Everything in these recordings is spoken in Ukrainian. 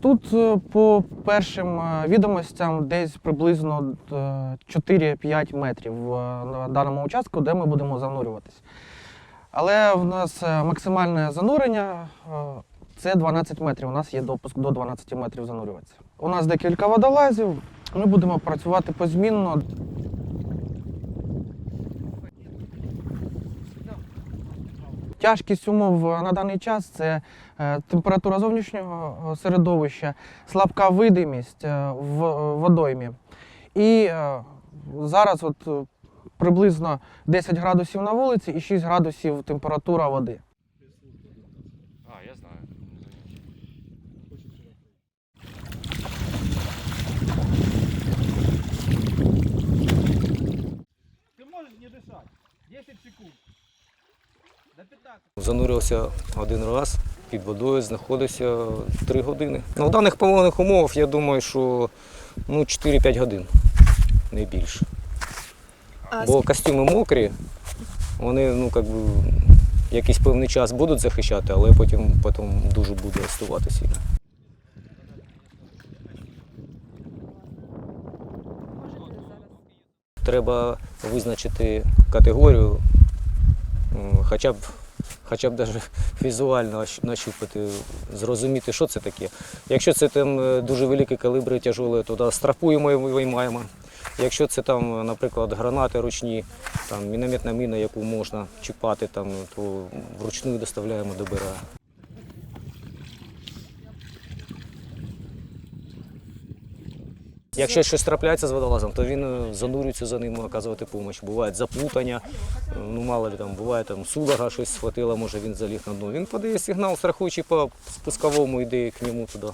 Тут е, по першим е, відомостям десь приблизно е, 4-5 метрів е, на даному участку, де ми будемо занурюватись. Але в нас максимальне занурення це 12 метрів. У нас є допуск до 12 метрів занурюватися. У нас декілька водолазів. Ми будемо працювати позмінно. Тяжкість умов на даний час це е, температура зовнішнього е, середовища, слабка видимість е, в е, водоймі. І е, зараз от е, приблизно 10 градусів на вулиці і 6 градусів температура води. А, я знаю. Занурився один раз під водою, знаходився 3 години. Ну, в даних погодних умовах я думаю, що ну, 4-5 годин, не більше. Бо костюми мокрі, вони ну, как би, якийсь певний час будуть захищати, але потім, потім дуже буде остувати сильно. Треба визначити категорію, хоча б, хоча б даже візуально нащупати, зрозуміти, що це таке. Якщо це там е, дуже великі калибри тяжелі, то страпуємо і виймаємо. Якщо це там, наприклад, гранати ручні, там мінометна міна, яку можна чіпати, там, то вручну доставляємо до БРА. Якщо щось трапляється з водолазом, то він е, занурюється за ним оказувати допомогу. Бувають заплутання, ну мало ли там буває там судорога щось схватила, може він заліг на дно. Він подає сигнал, страхуючий по спусковому йде к ньому туди.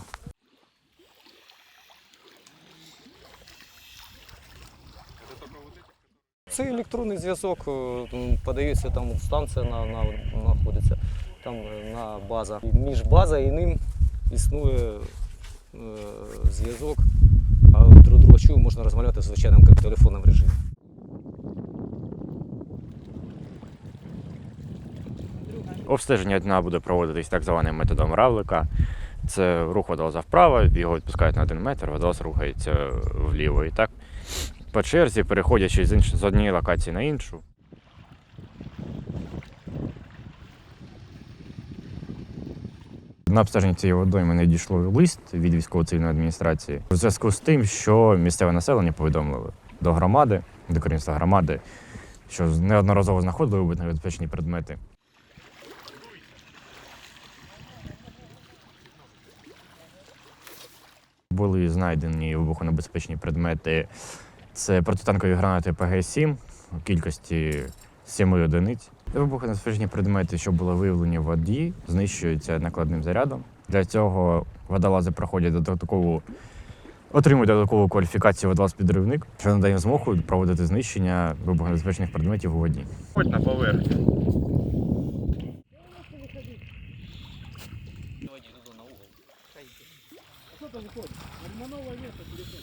Це електронний зв'язок, е, подається там станція на, на, знаходиться, там е, на база. Між базою і ним існує е, зв'язок, друг друга чую, можна розмовляти в звичайному телефонному режимі. Обстеження дна буде проводитись так званим методом равлика. Це рух водолаза вправо, його відпускають на один метр, водолаз рухається вліво. І так по черзі, переходячи з однієї локації на іншу. На обстеження цієї водойми не дійшло лист від військово-цивільної адміністрації у зв'язку з тим, що місцеве населення повідомило до громади, до керівництва громади, що неодноразово знаходили вибухонебезпечні предмети. Були знайдені вибухонебезпечні предмети. Це протитанкові гранати ПГ-7 у кількості 7 одиниць. Вибухонебезпечні предмети, що були виявлені в воді, знищуються накладним зарядом. Для цього водолази проходять додаткову, отримують додаткову кваліфікацію водолаз-підривник, що надає змогу проводити знищення вибухонебезпечних предметів у воді. Ходь на поверхню. Романовое место, телефон.